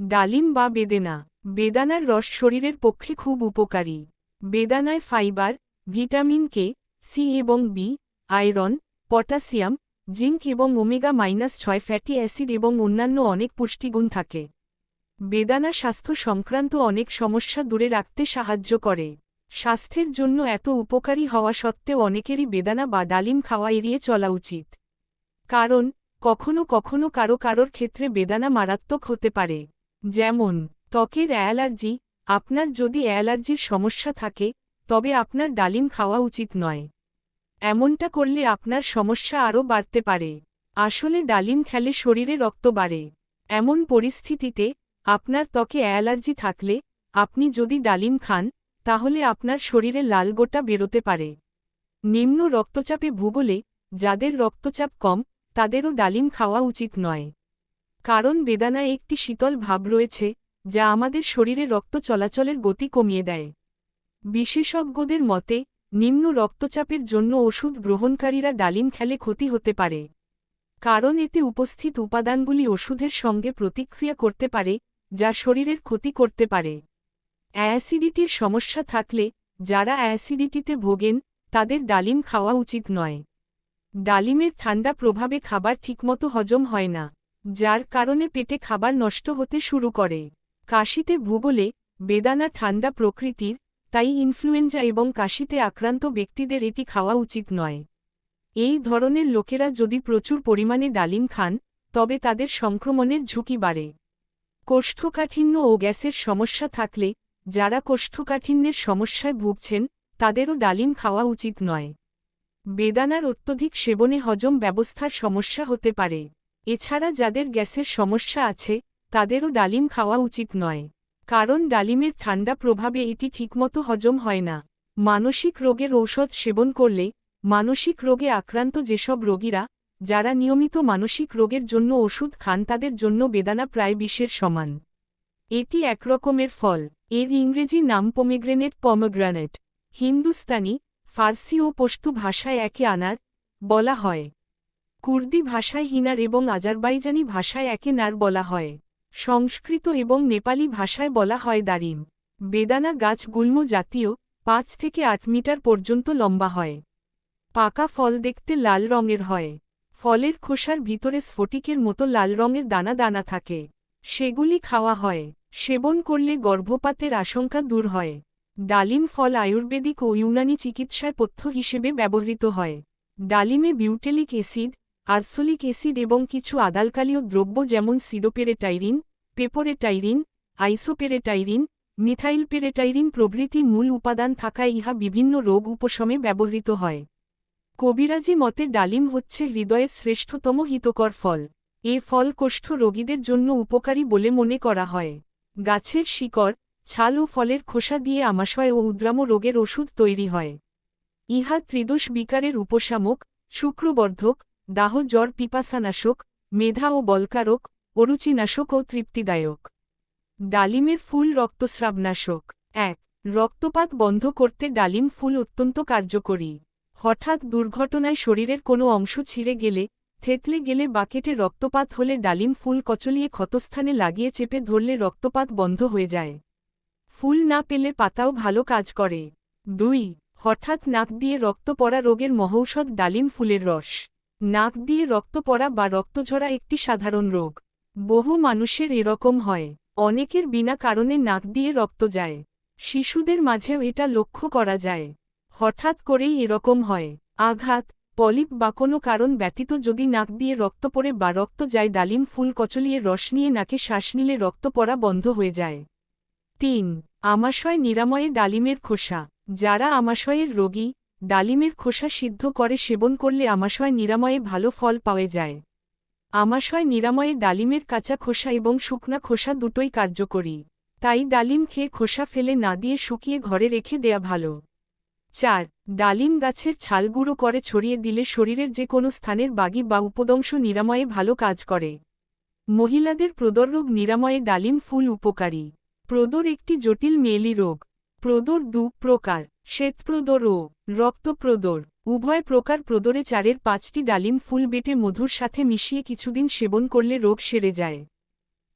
ডালিম বা বেদেনা। বেদানার রস শরীরের পক্ষে খুব উপকারী। বেদানায় ফাইবার, ভিটামিন কে, সি এবং বি, আয়রন, পটাশিয়াম, জিঙ্ক এবং ওমেগা মাইনাস ছয় ফ্যাটি অ্যাসিড এবং অন্যান্য অনেক পুষ্টিগুণ থাকে। বেদানা স্বাস্থ্য সংক্রান্ত অনেক সমস্যা দূরে রাখতে সাহায্য করে। স্বাস্থ্যের জন্য এত উপকারী হওয়া সত্ত্বেও অনেকেরই বেদানা বা ডালিম খাওয়া এড়িয়ে চলা উচিত। কারণ, কখনো কখনো কারও কারোর ক্ষেত্রে বেদানা মারাত্মক হতে পারে। যেমন, ত্বকের অ্যালার্জি, আপনার যদি অ্যালার্জির সমস্যা থাকে, তবে আপনার ডালিম খাওয়া উচিত নয়। এমনটা করলে আপনার সমস্যা আরও বাড়তে পারে। আসলে ডালিম খেলে শরীরে রক্ত বাড়ে। এমন পরিস্থিতিতে আপনার ত্বকে অ্যালার্জি থাকলে আপনি যদি ডালিম খান, তাহলে আপনার শরীরে লাল গোটা বেরোতে পারে। নিম্ন রক্তচাপে ভূগোলে, যাদের রক্তচাপ কম, তাদেরও ডালিম খাওয়া উচিত নয়। কারণ বেদানায় একটি শীতল ভাব রয়েছে, যা আমাদের শরীরে রক্ত চলাচলের গতি কমিয়ে দেয়। বিশেষজ্ঞদের মতে, নিম্ন রক্তচাপের জন্য ওষুধ গ্রহণকারীরা ডালিম খেলে ক্ষতি হতে পারে। কারণ এতে উপস্থিত উপাদানগুলি ওষুধের সঙ্গে প্রতিক্রিয়া করতে পারে, যা শরীরের ক্ষতি করতে পারে। অ্যাসিডিটির সমস্যা থাকলে, যারা অ্যাসিডিটিতে ভোগেন, তাদের ডালিম খাওয়া উচিত নয়। ডালিমের ঠান্ডা প্রভাবে খাবার ঠিকমতো হজম হয় না। যার কারণে পেটে খাবার নষ্ট হতে শুরু করে। কাশিতে ভূগোলে বেদানা ঠান্ডা প্রকৃতির, তাই ইনফ্লুয়েঞ্জা এবং কাশিতে আক্রান্ত ব্যক্তিদের এটি খাওয়া উচিত নয়। এই ধরনের লোকেরা যদি প্রচুর পরিমাণে ডালিম খান, তবে তাদের সংক্রমণের ঝুঁকি বাড়ে। কোষ্ঠকাঠিন্য ও গ্যাসের সমস্যা থাকলে, যারা কোষ্ঠকাঠিন্যের সমস্যায় ভুগছেন, তাদেরও ডালিম খাওয়া উচিত নয়। বেদানার অত্যধিক সেবনে হজম ব্যবস্থার সমস্যা হতে পারে। এছাড়া যাদের গ্যাসের সমস্যা আছে, তাদেরও ডালিম খাওয়া উচিত নয়। কারণ ডালিমের ঠান্ডা প্রভাবে এটি ঠিকমতো হজম হয় না। মানসিক রোগের ঔষধ সেবন করলে, মানসিক রোগে আক্রান্ত যেসব রোগীরা, যারা নিয়মিত মানসিক রোগের জন্য ওষুধ খান তাদের জন্য বেদানা প্রায় বিষের সমান। এটি একরকমের ফল। এর ইংরেজি নাম পোমেগ্রেনেট, পমগ্রানেট। হিন্দুস্তানি, ফার্সি ও পশতু ভাষায় একে আনার বলা হয়। কুর্দি ভাষায় হিনার এবং আজারবাইজানি ভাষায় একে নার বলা হয়। সংস্কৃত এবং নেপালি ভাষায় বলা হয় দারিম। বেদানা গাছ গুল্ম জাতীয়, পাঁচ থেকে আট মিটার পর্যন্ত লম্বা হয়। পাকা ফল দেখতে লাল রঙের হয়। ফলের খোসার ভিতরে স্ফটিকের মতো লাল রঙের দানা দানা থাকে। সেগুলি খাওয়া হয়। সেবন করলে গর্ভপাতের আশঙ্কা দূর হয়। ডালিম ফল আয়ুর্বেদিক ও ইউনানি চিকিৎসার পথ্য হিসেবে ব্যবহৃত হয়। ডালিমে বিউটেলিক অ্যাসিড আর্সোলিক অ্যাসিড এবং কিছু আদালকালীয় দ্রব্য যেমন সিডোপেরেটাইরিন, পেপোরেটাইরিন, আইসোপেরেটাইরিন মিথাইল পেরেটাইরিন প্রভৃতি মূল উপাদান থাকায় ইহা বিভিন্ন রোগ উপশমে ব্যবহৃত হয়। কবিরাজি মতে ডালিম হচ্ছে হৃদয়ের শ্রেষ্ঠতম হিতকর ফল। এ ফল কোষ্ঠ রোগীদের জন্য উপকারী বলে মনে করা হয়। গাছের শিকড়, ছাল ও ফলের খোসা দিয়ে আমাশয় ও উদ্রাম রোগের ওষুধ তৈরি হয়। ইহা ত্রিদোষ বিকারের উপশামক, শুক্রবর্ধক দাহ জ্বর, পিপাসানাশক, মেধা ও বলকারক, অরুচিনাশক ও তৃপ্তিদায়ক। ডালিমের ফুল রক্তস্রাবনাশক। এক, রক্তপাত বন্ধ করতে ডালিম ফুল অত্যন্ত কার্যকরী। হঠাৎ দুর্ঘটনায় শরীরের কোনো অংশ ছিঁড়ে গেলে, থেতলে গেলে বাকেটে রক্তপাত হলে ডালিম ফুল কচলিয়ে ক্ষতস্থানে লাগিয়ে চেপে ধরলে রক্তপাত বন্ধ হয়ে যায়। ফুল না পেলে পাতাও ভালো কাজ করে। দুই, হঠাৎ নাক দিয়ে রক্ত পড়া রোগের মহৌষধ ডালিম ফুলের রস। নাক দিয়ে রক্ত পড়া বা রক্তঝরা একটি সাধারণ রোগ। বহু মানুষের এরকম হয়। অনেকের বিনা কারণে নাক দিয়ে রক্ত যায়। শিশুদের মাঝেও এটা লক্ষ্য করা যায়। হঠাৎ করেই এরকম হয়। আঘাত, পলিপ বা কোনো কারণ ব্যতীত যদি নাক দিয়ে রক্ত পড়ে বা রক্ত যায় ডালিম ফুল কচলিয়ে রস নিয়ে নাকে শ্বাস নিলে রক্ত পড়া বন্ধ হয়ে যায়। তিন, আমাশয় নিরাময়ে ডালিমের খোসা। যারা আমাশয়ের রোগী ডালিমের খোসা সিদ্ধ করে সেবন করলে আমাশয় নিরাময়ে ভালো ফল পাওয়া যায়। আমাশয় নিরাময়ে ডালিমের কাঁচা খোসা এবং শুকনা খোসা দুটোই কার্যকরী। তাই ডালিম খেয়ে খোসা ফেলে না দিয়ে শুকিয়ে ঘরে রেখে দেয়া ভালো। চার, ডালিম গাছের ছাল গুঁড়ো করে ছড়িয়ে দিলে শরীরের যে কোনো স্থানের বাগি বা উপদংশ নিরাময়ে ভালো কাজ করে। মহিলাদের প্রদররোগ নিরাময়ে ডালিম ফুল উপকারী। প্রদর একটি জটিল মেয়েলি রোগ। প্রদর দু প্রকার। শ্বেতপ্রদর ও রক্তপ্রদর। উভয় প্রকার প্রদরে চারের পাঁচটি ডালিম ফুল বেটে মধুর সাথে মিশিয়ে কিছুদিন সেবন করলে রোগ সেরে যায়।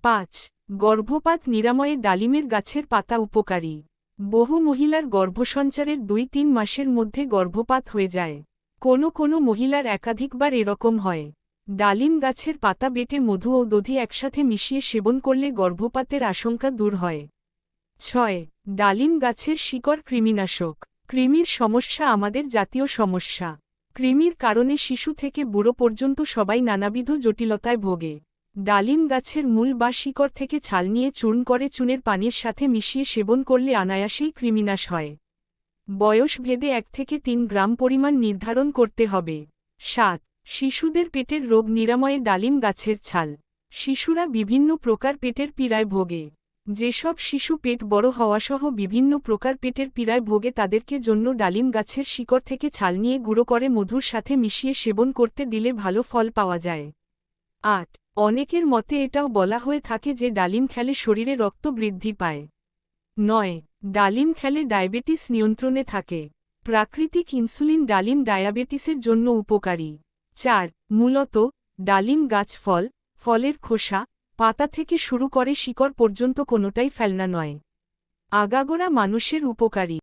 পাঁচ, গর্ভপাত নিরাময়ে ডালিমের গাছের পাতা উপকারী। বহু মহিলার গর্ভসঞ্চারের দুই তিন মাসের মধ্যে গর্ভপাত হয়ে যায়। কোনো কোনো মহিলার একাধিকবার এরকম হয়। ডালিম গাছের পাতা বেটে মধু ও দধি একসাথে মিশিয়ে সেবন করলে গর্ভপাতের আশঙ্কা দূর হয়। ছয়, ডালিম গাছের শিকড় কৃমিনাশক। কৃমির সমস্যা আমাদের জাতীয় সমস্যা। কৃমির কারণে শিশু থেকে বুড়ো পর্যন্ত সবাই নানাবিধ জটিলতায় ভোগে। ডালিম গাছের মূল বা শিকড় থেকে ছাল নিয়ে চূর্ণ করে চুনের পানির সাথে মিশিয়ে সেবন করলে অনায়াসেই কৃমিনাশ হয়। বয়স ভেদে এক থেকে তিন গ্রাম পরিমাণ নির্ধারণ করতে হবে। সাত, শিশুদের পেটের রোগ নিরাময়ে ডালিম গাছের ছাল। শিশুরা বিভিন্ন প্রকার পেটের পীড়ায় ভোগে। যেসব শিশু পেট বড় হওয়াসহ বিভিন্ন প্রকার পেটের পীড়ায় ভোগে তাদেরকে জন্য ডালিম গাছের শিকড় থেকে ছাল নিয়ে গুঁড়ো করে মধুর সাথে মিশিয়ে সেবন করতে দিলে ভালো ফল পাওয়া যায়। আট, অনেকের মতে এটাও বলা হয়ে থাকে যে ডালিম খেলে শরীরে রক্ত বৃদ্ধি পায়। নয়, ডালিম খেলে ডায়াবেটিস নিয়ন্ত্রণে থাকে। প্রাকৃতিক ইনসুলিন ডালিম ডায়াবেটিসের জন্য উপকারী। চার, মূলত, ডালিম গাছ ফল, ফলের খোসা পাতা থেকে শুরু করে শিকড় পর্যন্ত কোনোটাই ফেলনা নয়। আগাগোড়া মানুষের উপকারী।